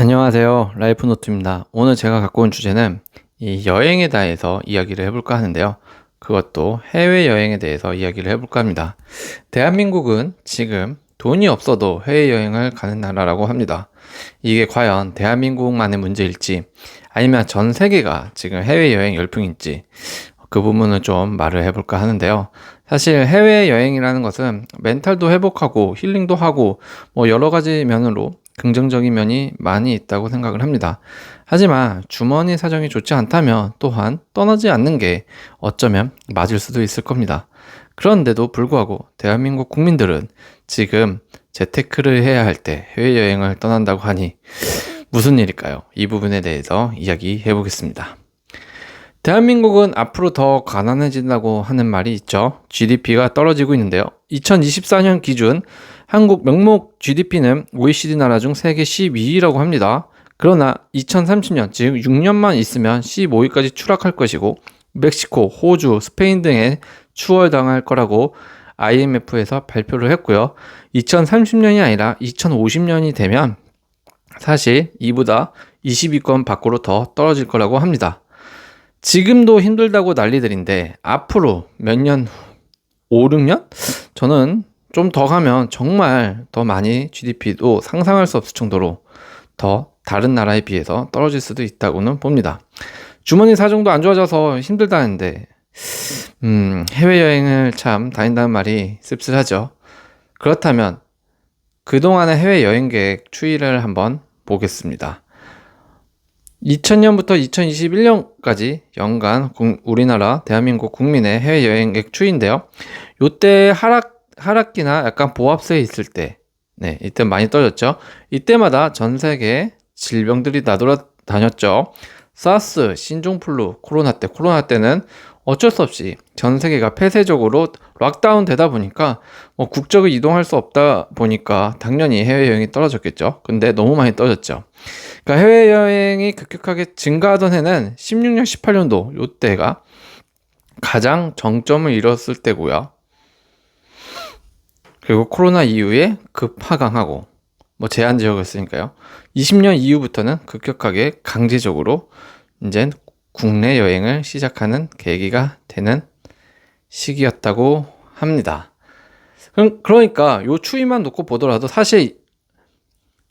안녕하세요. 라이프노트입니다. 오늘 제가 갖고 온 주제는 이 여행에 대해서 이야기를 해볼까 하는데요. 그것도 해외여행에 대해서 이야기를 해볼까 합니다. 대한민국은 지금 돈이 없어도 해외여행을 가는 나라라고 합니다. 이게 과연 대한민국만의 문제일지 아니면 전 세계가 지금 해외여행 열풍인지 그 부분을 좀 말을 해볼까 하는데요. 사실 해외여행이라는 것은 멘탈도 회복하고 힐링도 하고 뭐 여러 가지 면으로 긍정적인 면이 많이 있다고 생각을 합니다. 하지만 주머니 사정이 좋지 않다면 또한 떠나지 않는 게 어쩌면 맞을 수도 있을 겁니다. 그런데도 불구하고 대한민국 국민들은 지금 재테크를 해야 할 때 해외여행을 떠난다고 하니 무슨 일일까요? 이 부분에 대해서 이야기해 보겠습니다. 대한민국은 앞으로 더 가난해진다고 하는 말이 있죠. GDP가 떨어지고 있는데요. 2024년 기준 한국 명목 GDP는 OECD 나라 중 세계 12위라고 합니다. 그러나 2030년, 즉 6년만 있으면 15위까지 추락할 것이고 멕시코, 호주, 스페인 등에 추월당할 거라고 IMF에서 발표를 했고요. 2030년이 아니라 2050년이 되면 사실 이보다 20위권 밖으로 더 떨어질 거라고 합니다. 지금도 힘들다고 난리들인데 앞으로 몇 년, 5, 6년? 저는 좀 더 가면 정말 더 많이 GDP도 상상할 수 없을 정도로 더 다른 나라에 비해서 떨어질 수도 있다고는 봅니다. 주머니 사정도 안 좋아져서 힘들다는데, 음, 해외여행을 참 다닌다는 말이 씁쓸하죠. 그렇다면 그동안의 해외여행 계획 추이를 한번 보겠습니다. 2000년부터 2021년까지 연간 우리나라 대한민국 국민의 해외여행액 추인데요. 요때 하락 하락기나 약간 보합세에 있을 때, 네, 이때 많이 떨어졌죠. 이때마다 전 세계 질병들이 나돌아다녔죠. 사스, 신종플루, 코로나 때, 코로나 때는 어쩔 수 없이 전 세계가 폐쇄적으로 락다운 되다 보니까 뭐 국적을 이동할 수 없다 보니까 당연히 해외여행이 떨어졌겠죠. 근데 너무 많이 떨어졌죠. 그러니까 해외여행이 급격하게 증가하던 해는 16년, 18년도 요때가 가장 정점을 이뤘을 때고요. 그리고 코로나 이후에 급하강하고 뭐 제한 지역이었으니까요. 20년 이후부터는 급격하게 강제적으로 이제 국내 여행을 시작하는 계기가 되는 시기였다고 합니다. 그러니까 요 추이만 놓고 보더라도 사실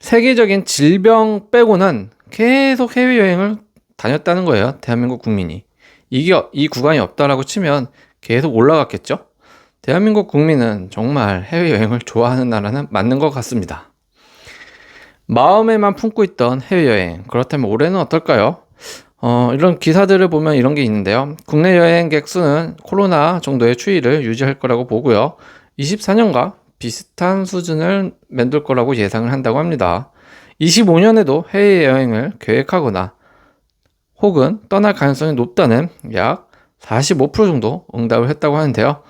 세계적인 질병 빼고는 계속 해외 여행을 다녔다는 거예요. 대한민국 국민이. 이게, 이 구간이 없다라고 치면 계속 올라갔겠죠? 대한민국 국민은 정말 해외여행을 좋아하는 나라는 맞는 것 같습니다. 마음에만 품고 있던 해외여행. 그렇다면 올해는 어떨까요? 어, 이런 기사들을 보면 이런 게 있는데요. 국내 여행객 수는 코로나 정도의 추이를 유지할 거라고 보고요. 24년과 비슷한 수준을 만들 거라고 예상을 한다고 합니다. 25년에도 해외여행을 계획하거나 혹은 떠날 가능성이 높다는 약 45% 정도 응답을 했다고 하는데요.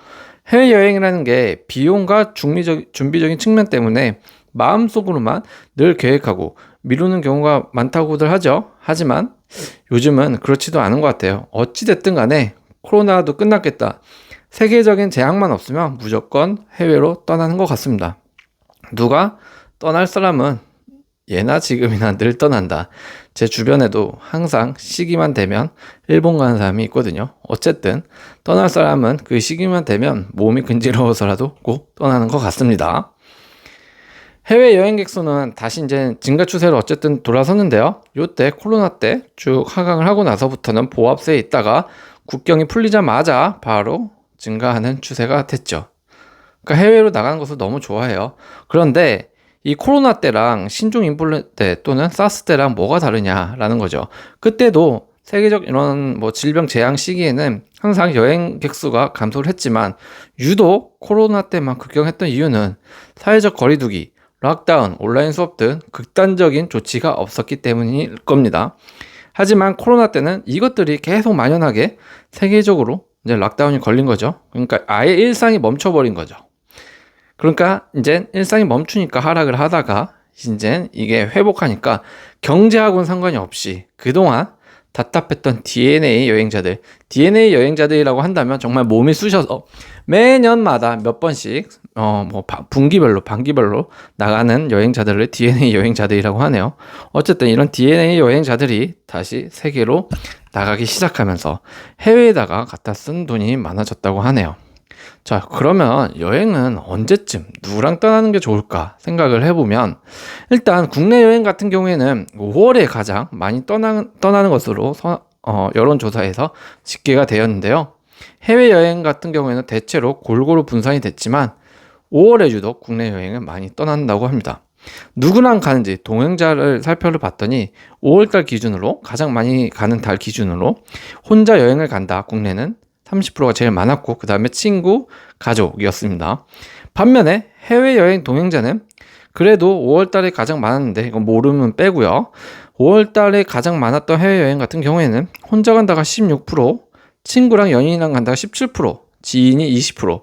해외여행이라는 게 비용과 중미적, 준비적인 측면 때문에 마음속으로만 늘 계획하고 미루는 경우가 많다고들 하죠. 하지만 요즘은 그렇지도 않은 것 같아요. 어찌됐든 간에 코로나도 끝났겠다. 세계적인 재앙만 없으면 무조건 해외로 떠나는 것 같습니다. 누가 떠날 사람은 예나 지금이나 늘 떠난다. 제 주변에도 항상 시기만 되면 일본 가는 사람이 있거든요. 어쨌든 떠날 사람은 그 시기만 되면 몸이 근지러워서라도 꼭 떠나는 것 같습니다. 해외 여행객 수는 다시 이제 증가 추세로 어쨌든 돌아섰는데요. 요때 코로나 때 쭉 하강을 하고 나서부터는 보합세에 있다가 국경이 풀리자마자 바로 증가하는 추세가 됐죠. 그러니까 해외로 나가는 것을 너무 좋아해요. 그런데 이 코로나 때랑 신종 인플루엔자 때 또는 사스 때랑 뭐가 다르냐라는 거죠. 그때도 세계적 이런 뭐 질병 재앙 시기에는 항상 여행객 수가 감소를 했지만 유독 코로나 때만 극경했던 이유는 사회적 거리두기, 락다운, 온라인 수업 등 극단적인 조치가 없었기 때문일 겁니다. 하지만 코로나 때는 이것들이 계속 만연하게 세계적으로 이제 락다운이 걸린 거죠. 그러니까 아예 일상이 멈춰버린 거죠. 그러니까 이제 일상이 멈추니까 하락을 하다가 이제 이게 회복하니까 경제하고는 상관이 없이 그동안 답답했던 DNA 여행자들, DNA 여행자들이라고 한다면 정말 몸이 쑤셔서 매년마다 몇 번씩 어 뭐 분기별로 반기별로 나가는 여행자들을 DNA 여행자들이라고 하네요. 어쨌든 이런 DNA 여행자들이 다시 세계로 나가기 시작하면서 해외에다가 갖다 쓴 돈이 많아졌다고 하네요. 자, 그러면 여행은 언제쯤 누구랑 떠나는 게 좋을까 생각을 해보면 일단 국내 여행 같은 경우에는 5월에 가장 많이 떠나, 떠나는 것으로 서, 어, 여론조사에서 집계가 되었는데요. 해외여행 같은 경우에는 대체로 골고루 분산이 됐지만 5월에 유독 국내 여행을 많이 떠난다고 합니다. 누구랑 가는지 동행자를 살펴를 봤더니 5월달 기준으로 가장 많이 가는 달 기준으로 혼자 여행을 간다 국내는 30%가 제일 많았고 그 다음에 친구, 가족이었습니다. 반면에 해외여행 동행자는 그래도 5월 달에 가장 많았는데 이건 모르면 빼고요. 5월 달에 가장 많았던 해외여행 같은 경우에는 혼자 간다가 16%, 친구랑 연인이랑 간다가 17%, 지인이 20%.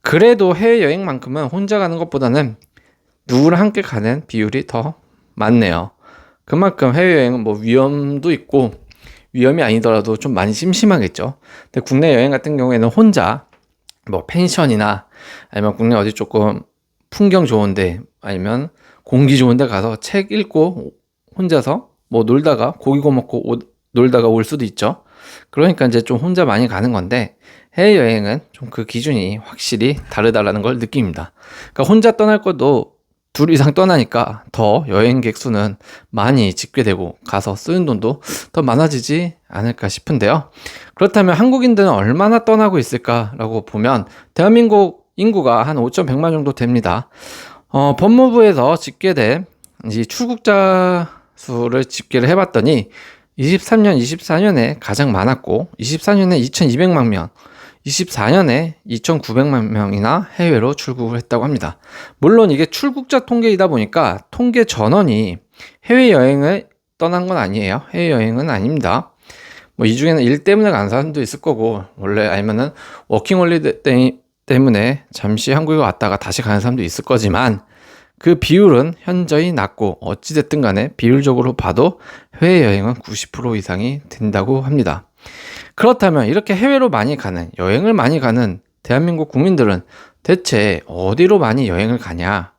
그래도 해외여행만큼은 혼자 가는 것보다는 누구랑 함께 가는 비율이 더 많네요. 그만큼 해외여행은 뭐 위험도 있고 위험이 아니더라도 좀 많이 심심하겠죠. 근데 국내 여행 같은 경우에는 혼자 뭐 펜션이나 아니면 국내 어디 조금 풍경 좋은데 아니면 공기 좋은데 가서 책 읽고 혼자서 뭐 놀다가 고기 구워 먹고 오, 놀다가 올 수도 있죠. 그러니까 이제 좀 혼자 많이 가는 건데 해외 여행은 좀 그 기준이 확실히 다르다라는 걸 느낍니다. 그러니까 혼자 떠날 것도 둘 이상 떠나니까 더 여행객 수는 많이 집계되고 가서 쓰는 돈도 더 많아지지 않을까 싶은데요. 그렇다면 한국인들은 얼마나 떠나고 있을까라고 보면 대한민국 인구가 한 5,100만 정도 됩니다. 어, 법무부에서 집계된 이 출국자 수를 집계를 해봤더니 23년, 24년에 가장 많았고 24년에 2,200만 명, 24년에 2,900만 명이나 해외로 출국을 했다고 합니다. 물론 이게 출국자 통계이다 보니까 통계 전원이 해외여행을 떠난 건 아니에요. 해외여행은 아닙니다. 뭐 이 중에는 일 때문에 간 사람도 있을 거고 원래 아니면은 워킹홀리데이 때문에 잠시 한국에 왔다가 다시 가는 사람도 있을 거지만 그 비율은 현저히 낮고 어찌됐든 간에 비율적으로 봐도 해외여행은 90% 이상이 된다고 합니다. 그렇다면 이렇게 해외로 많이 가는, 여행을 많이 가는 대한민국 국민들은 대체 어디로 많이 여행을 가냐?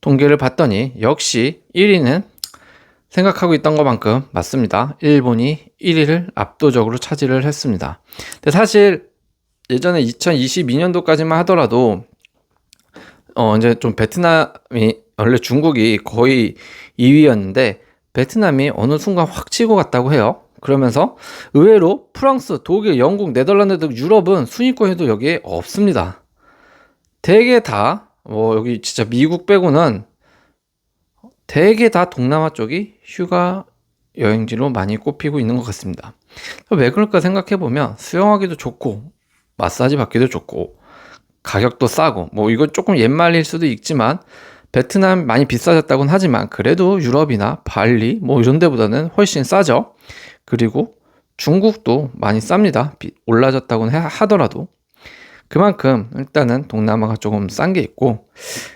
통계를 봤더니 역시 1위는 생각하고 있던 것만큼 맞습니다. 일본이 1위를 압도적으로 차지를 했습니다. 근데 사실 예전에 2022년도까지만 하더라도 어 이제 좀 베트남이 원래 중국이 거의 2위였는데 베트남이 어느 순간 확 치고 갔다고 해요. 그러면서 의외로 프랑스, 독일, 영국, 네덜란드 등 유럽은 순위권에도 여기에 없습니다. 대개 다, 뭐 여기 진짜 미국 빼고는 대개 다 동남아 쪽이 휴가 여행지로 많이 꼽히고 있는 것 같습니다. 왜 그럴까 생각해 보면 수영하기도 좋고 마사지 받기도 좋고 가격도 싸고 뭐 이건 조금 옛말일 수도 있지만 베트남 많이 비싸졌다고는 하지만 그래도 유럽이나 발리 뭐 이런 데보다는 훨씬 싸죠. 그리고 중국도 많이 쌉니다. 올라졌다고는 하더라도. 그만큼 일단은 동남아가 조금 싼 게 있고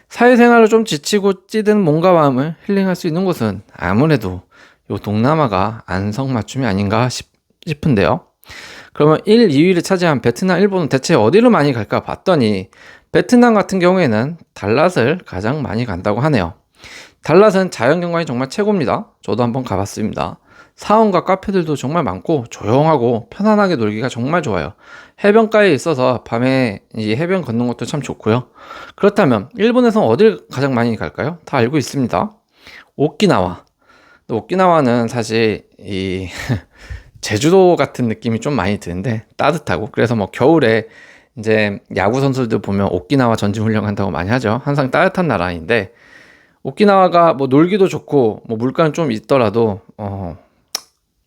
사회생활을 좀 지치고 찌든 몸과 마음을 힐링할 수 있는 곳은 아무래도 요 동남아가 안성맞춤이 아닌가 싶, 싶은데요. 그러면 1, 2위를 차지한 베트남, 일본은 대체 어디로 많이 갈까 봤더니 베트남 같은 경우에는 달랏을 가장 많이 간다고 하네요. 달랏은 자연경관이 정말 최고입니다. 저도 한번 가봤습니다. 사원과 카페들도 정말 많고 조용하고 편안하게 놀기가 정말 좋아요. 해변가에 있어서 밤에 이 해변 걷는 것도 참 좋고요. 그렇다면 일본에서 어딜 가장 많이 갈까요? 다 알고 있습니다. 오키나와. 오키나와는 사실 이 제주도 같은 느낌이 좀 많이 드는데 따뜻하고 그래서 뭐 겨울에 이제 야구 선수들 보면 오키나와 전지 훈련 한다고 많이 하죠. 항상 따뜻한 나라인데 오키나와가 뭐 놀기도 좋고 뭐 물가는 좀 있더라도 어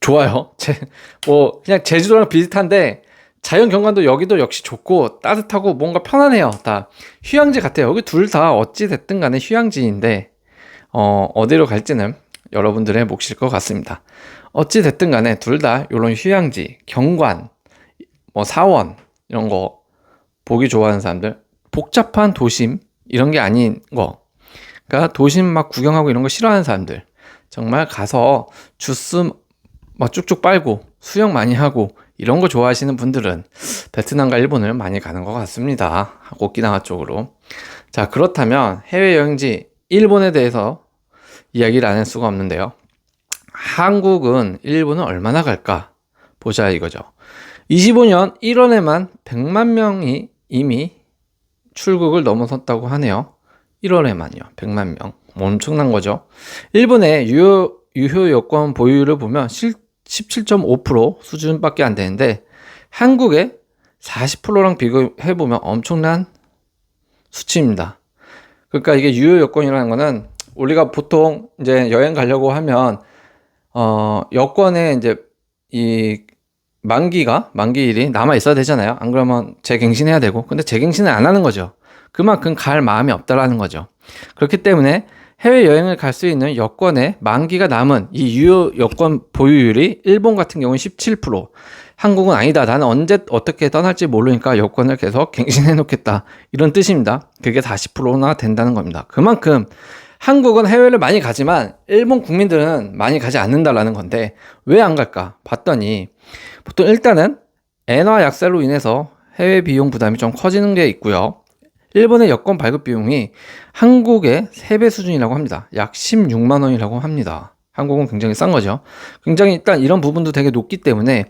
좋아요. 제, 뭐, 그냥 제주도랑 비슷한데, 자연 경관도 여기도 역시 좋고, 따뜻하고 뭔가 편안해요. 다 휴양지 같아요. 여기 둘 다 어찌됐든 간에 휴양지인데, 어, 어디로 갈지는 여러분들의 몫일 것 같습니다. 어찌됐든 간에 둘 다 이런 휴양지, 경관, 뭐 사원, 이런 거 보기 좋아하는 사람들, 복잡한 도심, 이런 게 아닌 거. 그러니까 도심 막 구경하고 이런 거 싫어하는 사람들. 정말 가서 주스 막 쭉쭉 빨고 수영 많이 하고 이런 거 좋아하시는 분들은 베트남과 일본을 많이 가는 것 같습니다. 오키나와 쪽으로. 자, 그렇다면 해외 여행지 일본에 대해서 이야기를 안 할 수가 없는데요. 한국은 일본은 얼마나 갈까? 보자 이거죠. 25년 1월에만 100만 명이 이미 출국을 넘어섰다고 하네요. 1월에만요. 100만 명. 뭐 엄청난 거죠. 일본의 유효, 유효 여권 보유를 보면 17.5% 수준밖에 안 되는데 한국의 40%랑 비교해 보면 엄청난 수치입니다. 그러니까 이게 유효 여권이라는 거는 우리가 보통 이제 여행 가려고 하면 어 여권에 이제 이 만기가 만기일이 남아 있어야 되잖아요. 안 그러면 재갱신해야 되고 근데 재갱신을 안 하는 거죠. 그만큼 갈 마음이 없다라는 거죠. 그렇기 때문에 해외 여행을 갈 수 있는 여권에 만기가 남은 이 유효 여권 보유율이 일본 같은 경우는 17%, 한국은 아니다. 나는 언제 어떻게 떠날지 모르니까 여권을 계속 갱신해 놓겠다. 이런 뜻입니다. 그게 40%나 된다는 겁니다. 그만큼 한국은 해외를 많이 가지만 일본 국민들은 많이 가지 않는다라는 건데 왜 안 갈까? 봤더니 보통 일단은 엔화 약세로 인해서 해외 비용 부담이 좀 커지는 게 있고요. 일본의 여권 발급 비용이 한국의 3배 수준이라고 합니다. 약 16만 원이라고 합니다. 한국은 굉장히 싼 거죠. 굉장히 일단 이런 부분도 되게 높기 때문에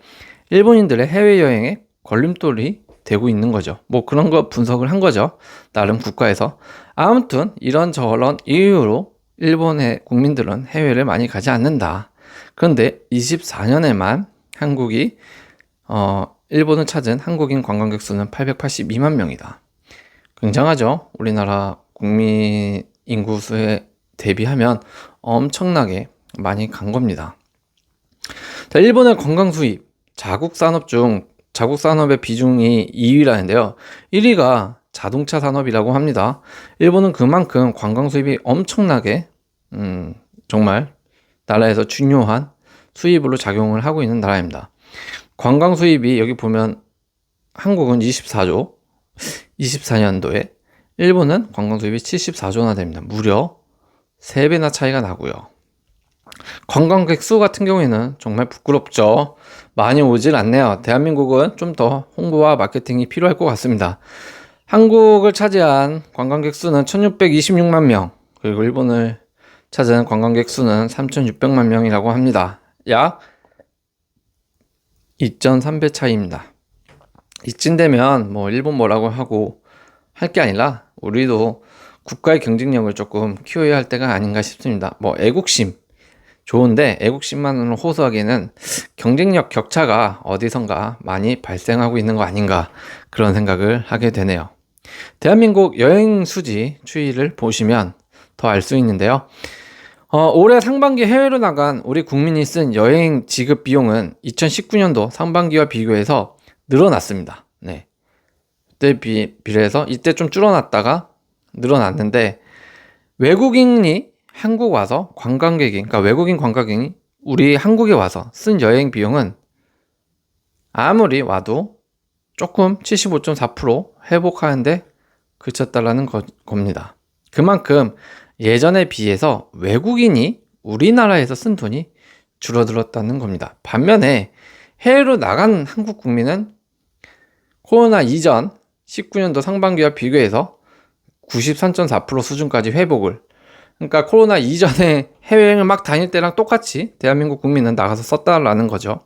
일본인들의 해외여행에 걸림돌이 되고 있는 거죠. 뭐 그런 거 분석을 한 거죠. 나름 국가에서. 아무튼 이런 저런 이유로 일본의 국민들은 해외를 많이 가지 않는다. 그런데 24년에만 한국이 어 일본을 찾은 한국인 관광객 수는 882만 명이다. 굉장하죠. 우리나라 국민 인구 수에 대비하면 엄청나게 많이 간 겁니다. 자, 일본의 관광 수입, 자국 산업 중 자국 산업의 비중이 2위라는데요. 1위가 자동차 산업이라고 합니다. 일본은 그만큼 관광 수입이 엄청나게 음, 정말 나라에서 중요한 수입으로 작용을 하고 있는 나라입니다. 관광 수입이 여기 보면 한국은 24조, 24년도에 일본은 관광 수입이 74조나 됩니다. 무려 3배나 차이가 나고요. 관광객 수 같은 경우에는 정말 부끄럽죠. 많이 오질 않네요. 대한민국은 좀 더 홍보와 마케팅이 필요할 것 같습니다. 한국을 차지한 관광객 수는 1626만 명, 그리고 일본을 찾은 관광객 수는 3600만 명이라고 합니다. 약 2.3배 차이입니다. 이쯤 되면 뭐 일본 뭐라고 하고 할 게 아니라 우리도 국가의 경쟁력을 조금 키워야 할 때가 아닌가 싶습니다. 뭐 애국심 좋은데 애국심만으로 호소하기에는 경쟁력 격차가 어디선가 많이 발생하고 있는 거 아닌가 그런 생각을 하게 되네요. 대한민국 여행 수지 추이를 보시면 더 알 수 있는데요. 어, 올해 상반기 해외로 나간 우리 국민이 쓴 여행 지급 비용은 2019년도 상반기와 비교해서 늘어났습니다. 네. 그때 비, 비례해서 이때 좀 줄어났다가 늘어났는데 외국인이 한국 와서 관광객이 그러니까 외국인 관광객이 우리 한국에 와서 쓴 여행 비용은 아무리 와도 조금 75.4% 회복하는데 그쳤다라는 거, 겁니다. 그만큼 예전에 비해서 외국인이 우리나라에서 쓴 돈이 줄어들었다는 겁니다. 반면에 해외로 나간 한국 국민은 코로나 이전 19년도 상반기와 비교해서 93.4% 수준까지 회복을 그러니까 코로나 이전에 해외여행을 막 다닐 때랑 똑같이 대한민국 국민은 나가서 썼다라는 거죠.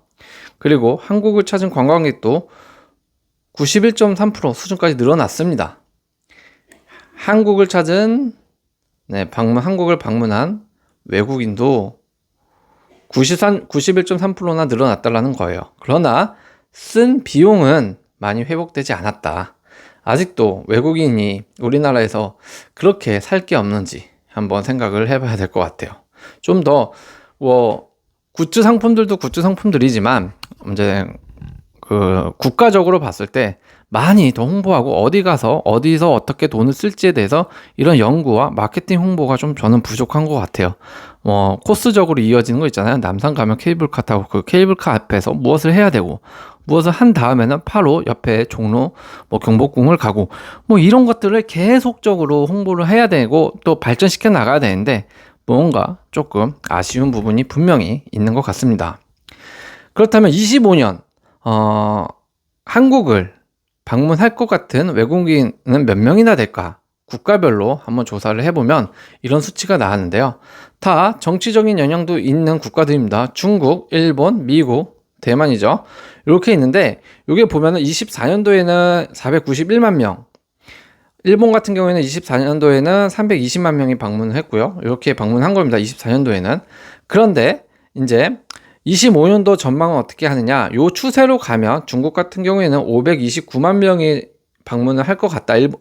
그리고 한국을 찾은 관광객도 91.3% 수준까지 늘어났습니다. 한국을 찾은 네, 방문 한국을 방문한 외국인도 93, 91.3%나 늘어났다라는 거예요. 그러나 쓴 비용은 많이 회복되지 않았다. 아직도 외국인이 우리나라에서 그렇게 살 게 없는지 한번 생각을 해봐야 될 것 같아요. 좀 더, 뭐, 굿즈 상품들도 굿즈 상품들이지만, 이제, 그, 국가적으로 봤을 때 많이 더 홍보하고 어디 가서 어디서 어떻게 돈을 쓸지에 대해서 이런 연구와 마케팅 홍보가 좀 저는 부족한 것 같아요. 뭐, 코스적으로 이어지는 거 있잖아요. 남산 가면 케이블카 타고 그 케이블카 앞에서 무엇을 해야 되고, 무엇을 한 다음에는 바로 옆에 종로 뭐 경복궁을 가고 뭐 이런 것들을 계속적으로 홍보를 해야 되고 또 발전시켜 나가야 되는데 뭔가 조금 아쉬운 부분이 분명히 있는 것 같습니다. 그렇다면 25년 어, 한국을 방문할 것 같은 외국인은 몇 명이나 될까? 국가별로 한번 조사를 해보면 이런 수치가 나왔는데요. 다 정치적인 영향도 있는 국가들입니다. 중국, 일본, 미국, 대만이죠. 이렇게 있는데 이게 보면은 24년도에는 491만 명, 일본 같은 경우에는 24년도에는 320만 명이 방문을 했고요. 이렇게 방문한 겁니다. 24년도에는. 그런데 이제 25년도 전망은 어떻게 하느냐? 요 추세로 가면 중국 같은 경우에는 529만 명이 방문을 할 것 같다. 일본,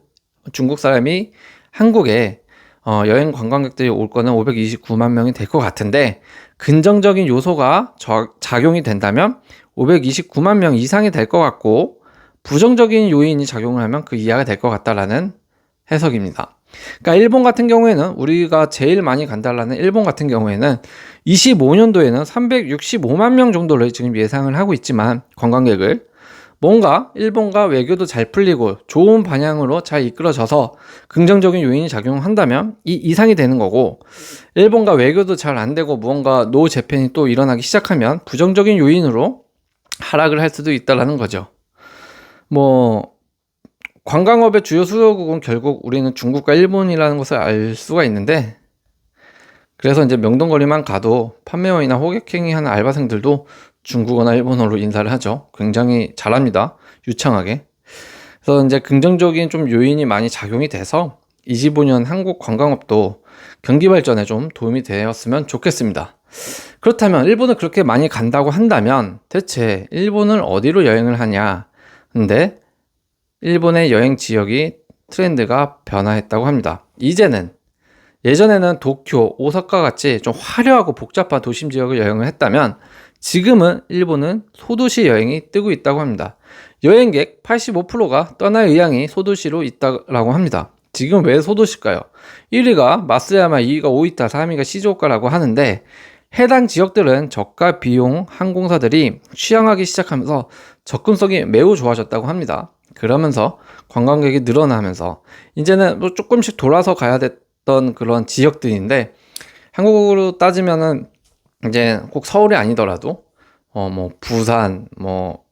중국 사람이 한국에 어, 여행 관광객들이 올 거는 529만 명이 될 것 같은데 긍정적인 요소가 저, 작용이 된다면 529만 명 이상이 될 것 같고 부정적인 요인이 작용을 하면 그 이하가 될 것 같다라는 해석입니다. 그러니까 일본 같은 경우에는 우리가 제일 많이 간다라는 일본 같은 경우에는 25년도에는 365만 명 정도를 지금 예상을 하고 있지만 관광객을 뭔가 일본과 외교도 잘 풀리고 좋은 방향으로 잘 이끌어져서 긍정적인 요인이 작용한다면 이 이상이 되는 거고 일본과 외교도 잘 안 되고 무언가 노 재팬이 또 일어나기 시작하면 부정적인 요인으로 하락을 할 수도 있다라는 거죠. 뭐 관광업의 주요 수요국은 결국 우리는 중국과 일본이라는 것을 알 수가 있는데 그래서 이제 명동거리만 가도 판매원이나 호객행위 하는 알바생들도 중국어나 일본어로 인사를 하죠. 굉장히 잘합니다. 유창하게. 그래서 이제 긍정적인 좀 요인이 많이 작용이 돼서 25년 한국 관광업도 경기 발전에 좀 도움이 되었으면 좋겠습니다. 그렇다면 일본을 그렇게 많이 간다고 한다면 대체 일본을 어디로 여행을 하냐? 근데 일본의 여행 지역이 트렌드가 변화했다고 합니다. 이제는 예전에는 도쿄, 오사카 같이 좀 화려하고 복잡한 도심 지역을 여행을 했다면 지금은 일본은 소도시 여행이 뜨고 있다고 합니다. 여행객 85%가 떠날 의향이 소도시로 있다고 합니다. 지금 왜 소도시일까요? 1위가 마스야마, 2위가 오이타, 3위가 시즈오카라고 하는데 해당 지역들은 저가 비용 항공사들이 취항하기 시작하면서 접근성이 매우 좋아졌다고 합니다. 그러면서 관광객이 늘어나면서 이제는 뭐 조금씩 돌아서 가야 됐던 그런 지역들인데 한국으로 따지면은 이제 꼭 서울이 아니더라도 어 뭐 부산 뭐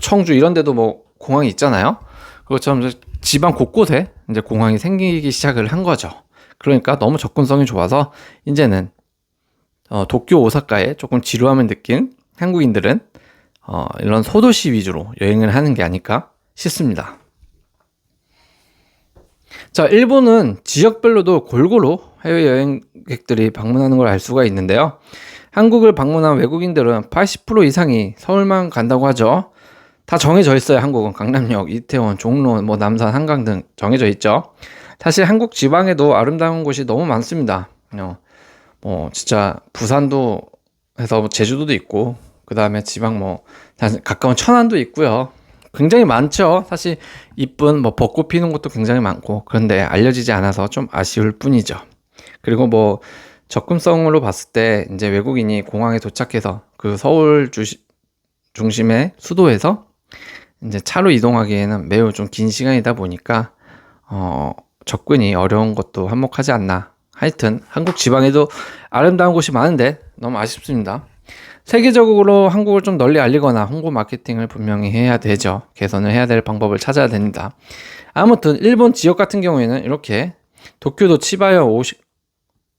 청주 이런 데도 뭐 공항이 있잖아요. 그것처럼 지방 곳곳에 이제 공항이 생기기 시작을 한 거죠. 그러니까 너무 접근성이 좋아서 이제는 어, 도쿄 오사카에 조금 지루함을 느낀 한국인들은 어, 이런 소도시 위주로 여행을 하는 게 아닐까 싶습니다. 자, 일본은 지역별로도 골고루 해외 여행객들이 방문하는 걸 알 수가 있는데요. 한국을 방문한 외국인들은 80% 이상이 서울만 간다고 하죠. 다 정해져 있어요. 한국은 강남역, 이태원, 종로, 뭐 남산, 한강 등 정해져 있죠. 사실 한국 지방에도 아름다운 곳이 너무 많습니다. 어, 뭐 진짜 부산도 해서 뭐 제주도도 있고 그 다음에 지방 뭐 가까운 천안도 있고요. 굉장히 많죠. 사실 이쁜 뭐 벚꽃 피는 곳도 굉장히 많고 그런데 알려지지 않아서 좀 아쉬울 뿐이죠. 그리고 뭐 접근성으로 봤을 때 이제 외국인이 공항에 도착해서 그 서울 주시, 중심의 수도에서 이제 차로 이동하기에는 매우 좀 긴 시간이다 보니까 어, 접근이 어려운 것도 한몫하지 않나. 하여튼 한국 지방에도 아름다운 곳이 많은데 너무 아쉽습니다. 세계적으로 한국을 좀 널리 알리거나 홍보 마케팅을 분명히 해야 되죠. 개선을 해야 될 방법을 찾아야 됩니다. 아무튼 일본 지역 같은 경우에는 이렇게 도쿄도 치바현 오시,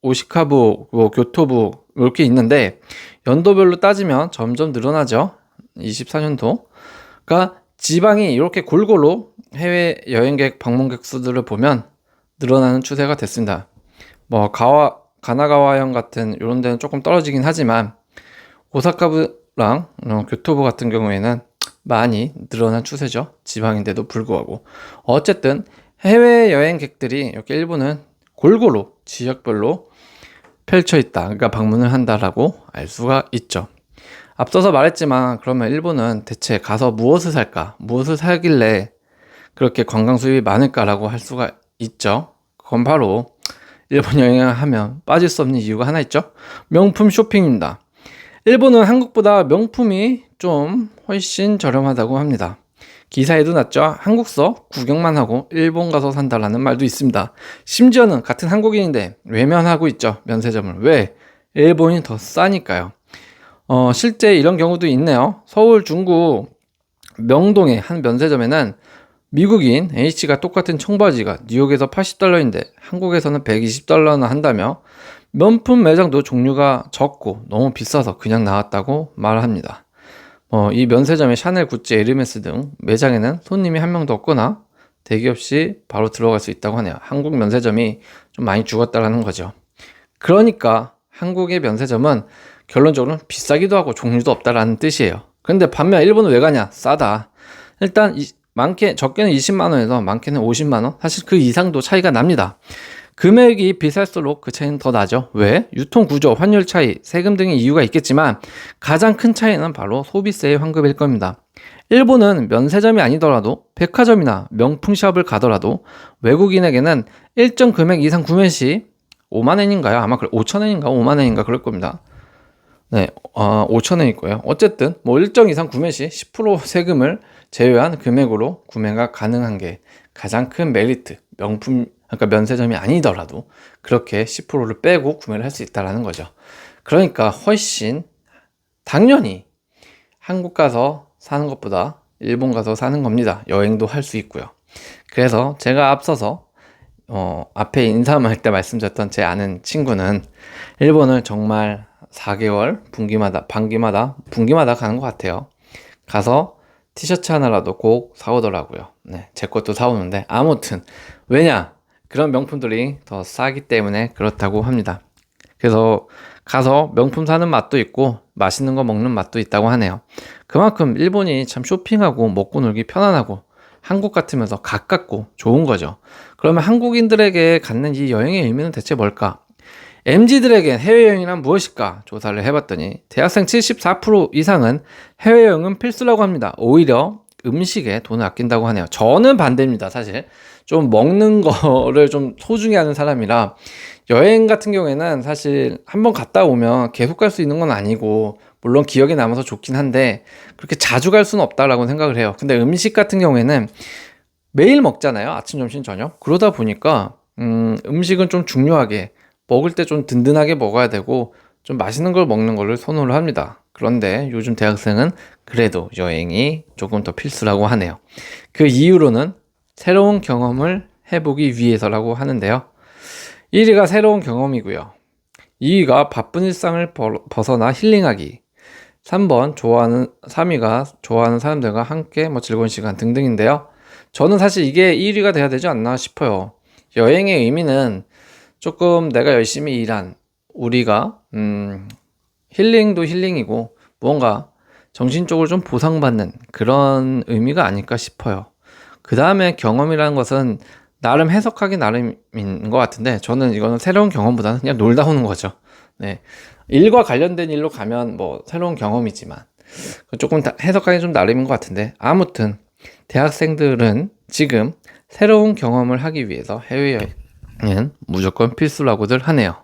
오시카부, 뭐 교토부 이렇게 있는데 연도별로 따지면 점점 늘어나죠. 24년도. 그러니까 지방이 이렇게 골고루 해외 여행객 방문객 수들을 보면 늘어나는 추세가 됐습니다. 뭐 가와 가나가와현 같은 이런 데는 조금 떨어지긴 하지만 오사카부랑 어, 교토부 같은 경우에는 많이 늘어난 추세죠. 지방인데도 불구하고 어쨌든 해외 여행객들이 이렇게 일본은 골고루 지역별로 펼쳐 있다. 그러니까 방문을 한다라고 알 수가 있죠. 앞서서 말했지만 그러면 일본은 대체 가서 무엇을 살까? 무엇을 살길래 그렇게 관광 수입이 많을까라고 할 수가 있죠. 그건 바로 일본 여행을 하면 빠질 수 없는 이유가 하나 있죠. 명품 쇼핑입니다. 일본은 한국보다 명품이 좀 훨씬 저렴하다고 합니다. 기사에도 났죠. 한국서 구경만 하고 일본 가서 산다라는 말도 있습니다. 심지어는 같은 한국인인데 외면하고 있죠. 면세점을. 왜? 일본이 더 싸니까요. 어, 실제 이런 경우도 있네요. 서울 중구 명동의 한 면세점에는 미국인 H가 똑같은 청바지가 뉴욕에서 80달러인데 한국에서는 120달러나 한다며 명품 매장도 종류가 적고 너무 비싸서 그냥 나왔다고 말합니다. 어, 이 면세점의 샤넬, 구찌, 에르메스 등 매장에는 손님이 한 명도 없거나 대기 없이 바로 들어갈 수 있다고 하네요. 한국 면세점이 좀 많이 죽었다라는 거죠. 그러니까 한국의 면세점은 결론적으로 비싸기도 하고 종류도 없다라는 뜻이에요. 근데 반면 일본은 왜 가냐? 싸다. 일단 이, 많게 적게는 20만 원에서 많게는 50만 원. 사실 그 이상도 차이가 납니다. 금액이 비쌀수록 그 차이는 더 나죠. 왜? 유통 구조, 환율 차이, 세금 등의 이유가 있겠지만 가장 큰 차이는 바로 소비세의 환급일 겁니다. 일본은 면세점이 아니더라도 백화점이나 명품샵을 가더라도 외국인에게는 일정 금액 이상 구매 시 5만 원인가요? 아마 5천 원인가 5만 원인가 그럴 겁니다. 네, 어, 5천 원일 거예요. 어쨌든 뭐 일정 이상 구매 시 10% 세금을 제외한 금액으로 구매가 가능한 게 가장 큰 메리트, 명품 그러니까 면세점이 아니더라도 그렇게 10%를 빼고 구매를 할 수 있다라는 거죠. 그러니까 훨씬 당연히 한국 가서 사는 것보다 일본 가서 사는 겁니다. 여행도 할 수 있고요. 그래서 제가 앞서서 어, 앞에 인사할 때 말씀드렸던 제 아는 친구는 일본을 정말 4개월 분기마다 반기마다 분기마다 가는 것 같아요. 가서 티셔츠 하나라도 꼭 사오더라고요. 네, 제 것도 사오는데 아무튼 왜냐 그런 명품들이 더 싸기 때문에 그렇다고 합니다. 그래서 가서 명품 사는 맛도 있고 맛있는 거 먹는 맛도 있다고 하네요. 그만큼 일본이 참 쇼핑하고 먹고 놀기 편안하고 한국 같으면서 가깝고 좋은 거죠. 그러면 한국인들에게 갖는 이 여행의 의미는 대체 뭘까? MZ들에겐 해외여행이란 무엇일까? 조사를 해봤더니 대학생 74% 이상은 해외여행은 필수라고 합니다. 오히려 음식에 돈을 아낀다고 하네요. 저는 반대입니다, 사실. 좀 먹는 거를 좀 소중히 하는 사람이라 여행 같은 경우에는 사실 한번 갔다 오면 계속 갈 수 있는 건 아니고 물론 기억에 남아서 좋긴 한데 그렇게 자주 갈 수는 없다라고 생각을 해요. 근데 음식 같은 경우에는 매일 먹잖아요. 아침, 점심, 저녁. 그러다 보니까 음, 음식은 좀 중요하게 먹을 때 좀 든든하게 먹어야 되고 좀 맛있는 걸 먹는 거를 선호를 합니다. 그런데 요즘 대학생은 그래도 여행이 조금 더 필수라고 하네요. 그 이유로는 새로운 경험을 해보기 위해서라고 하는데요. 1위가 새로운 경험이고요. 2위가 바쁜 일상을 벗어나 힐링하기. 3번 좋아하는 3위가 좋아하는 사람들과 함께 뭐 즐거운 시간 등등인데요. 저는 사실 이게 1위가 돼야 되지 않나 싶어요. 여행의 의미는 조금 내가 열심히 일한 우리가 음, 힐링도 힐링이고 뭔가 정신적으로 좀 보상받는 그런 의미가 아닐까 싶어요. 그 다음에 경험이라는 것은 나름 해석하기 나름인 것 같은데 저는 이거는 새로운 경험보다는 그냥 놀다 오는 거죠. 네. 일과 관련된 일로 가면 뭐 새로운 경험이지만 조금 해석하기 좀 나름인 것 같은데 아무튼 대학생들은 지금 새로운 경험을 하기 위해서 해외여행은 무조건 필수라고들 하네요.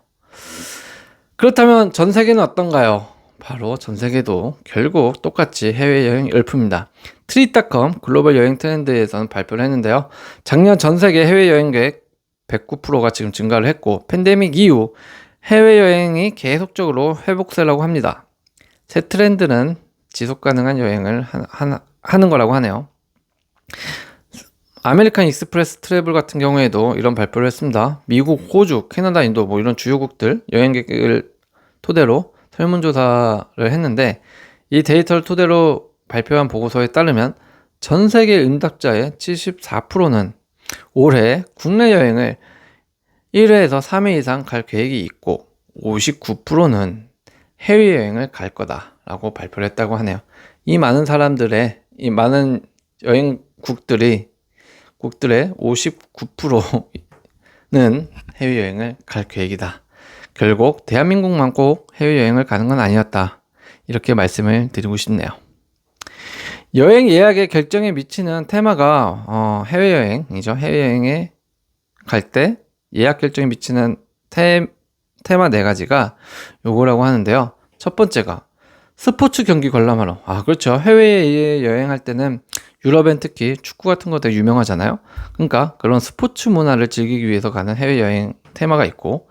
그렇다면 전 세계는 어떤가요? 바로 전 세계도 결국 똑같이 해외여행 열풍입니다. 트릿닷컴 글로벌 여행 트렌드에서는 발표를 했는데요. 작년 전 세계 해외여행 계획 109%가 지금 증가를 했고 팬데믹 이후 해외여행이 계속적으로 회복세라고 합니다. 새 트렌드는 지속 가능한 여행을 하, 하는 거라고 하네요. 아메리칸 익스프레스 트래블 같은 경우에도 이런 발표를 했습니다. 미국, 호주, 캐나다, 인도 뭐 이런 주요국들 여행객을 토대로 설문조사를 했는데 이 데이터를 토대로 발표한 보고서에 따르면 전 세계 응답자의 74%는 올해 국내 여행을 1회에서 3회 이상 갈 계획이 있고 59%는 해외여행을 갈 거다라고 발표를 했다고 하네요. 이 많은 사람들의 이 많은 여행국들이 국들의 59%는 해외여행을 갈 계획이다. 결국 대한민국만 꼭 해외여행을 가는 건 아니었다. 이렇게 말씀을 드리고 싶네요. 여행 예약의 결정에 미치는 테마가 어, 해외여행이죠. 해외여행에 갈 때 예약 결정에 미치는 테, 테마 네 가지가 요거라고 하는데요. 첫 번째가 스포츠 경기 관람하러. 아, 그렇죠. 해외에 여행할 때는 유럽엔 특히 축구 같은 거 되게 유명하잖아요. 그러니까 그런 스포츠 문화를 즐기기 위해서 가는 해외여행 테마가 있고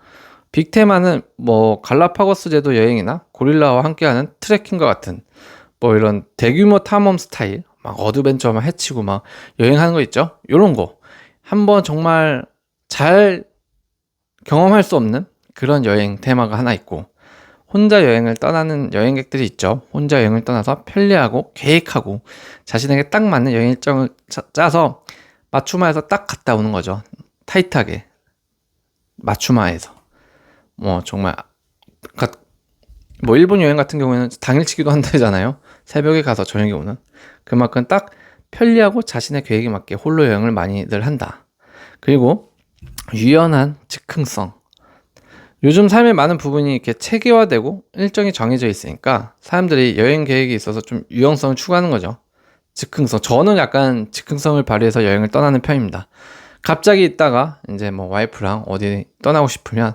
빅테마는 뭐 갈라파고스 제도 여행이나 고릴라와 함께하는 트레킹과 같은 뭐 이런 대규모 탐험 스타일, 막 어드벤처 막 해치고 막 여행하는 거 있죠? 요런 거. 한번 정말 잘 경험할 수 없는 그런 여행 테마가 하나 있고 혼자 여행을 떠나는 여행객들이 있죠. 혼자 여행을 떠나서 편리하고 계획하고 자신에게 딱 맞는 여행 일정을 짜- 짜서 맞춤화해서 딱 갔다 오는 거죠. 타이트하게 맞춤화해서 뭐 정말 가- 뭐 일본 여행 같은 경우에는 당일치기도 한다잖아요. 새벽에 가서 저녁에 오는 그만큼 딱 편리하고 자신의 계획에 맞게 홀로 여행을 많이들 한다. 그리고 유연한 즉흥성. 요즘 삶의 많은 부분이 이렇게 체계화되고 일정이 정해져 있으니까 사람들이 여행 계획에 있어서 좀 유연성을 추구하는 거죠. 즉흥성. 저는 약간 즉흥성을 발휘해서 여행을 떠나는 편입니다. 갑자기 있다가 이제 뭐 와이프랑 어디 떠나고 싶으면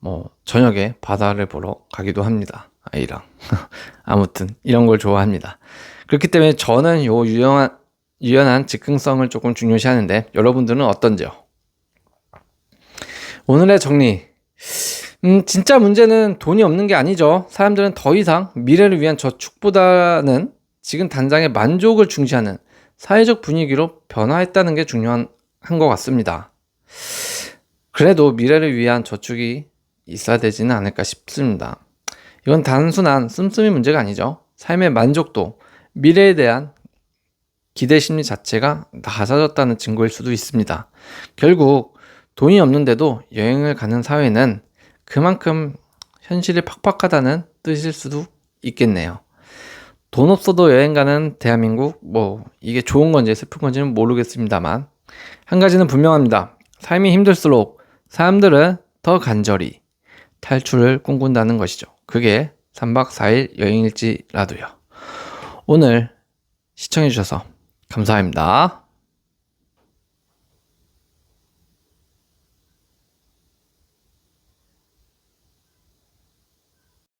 뭐 저녁에 바다를 보러 가기도 합니다. 아이랑. 아무튼 이런 걸 좋아합니다. 그렇기 때문에 저는 요 유연한 유연한 즉흥성을 조금 중요시 하는데 여러분들은 어떤지요? 오늘의 정리. 음, 진짜 문제는 돈이 없는 게 아니죠. 사람들은 더 이상 미래를 위한 저축보다는 지금 당장의 만족을 중시하는 사회적 분위기로 변화했다는 게 중요한 한것 같습니다. 그래도 미래를 위한 저축이 있어야 되지는 않을까 싶습니다. 이건 단순한 씀씀이 문제가 아니죠. 삶의 만족도, 미래에 대한 기대 심리 자체가 낮아졌다는 증거일 수도 있습니다. 결국 돈이 없는데도 여행을 가는 사회는 그만큼 현실이 팍팍하다는 뜻일 수도 있겠네요. 돈 없어도 여행 가는 대한민국, 뭐, 이게 좋은 건지 슬픈 건지는 모르겠습니다만, 한 가지는 분명합니다. 삶이 힘들수록 사람들은 더 간절히 탈출을 꿈꾼다는 것이죠. 그게 3박 4일 여행일지라도요. 오늘 시청해주셔서 감사합니다.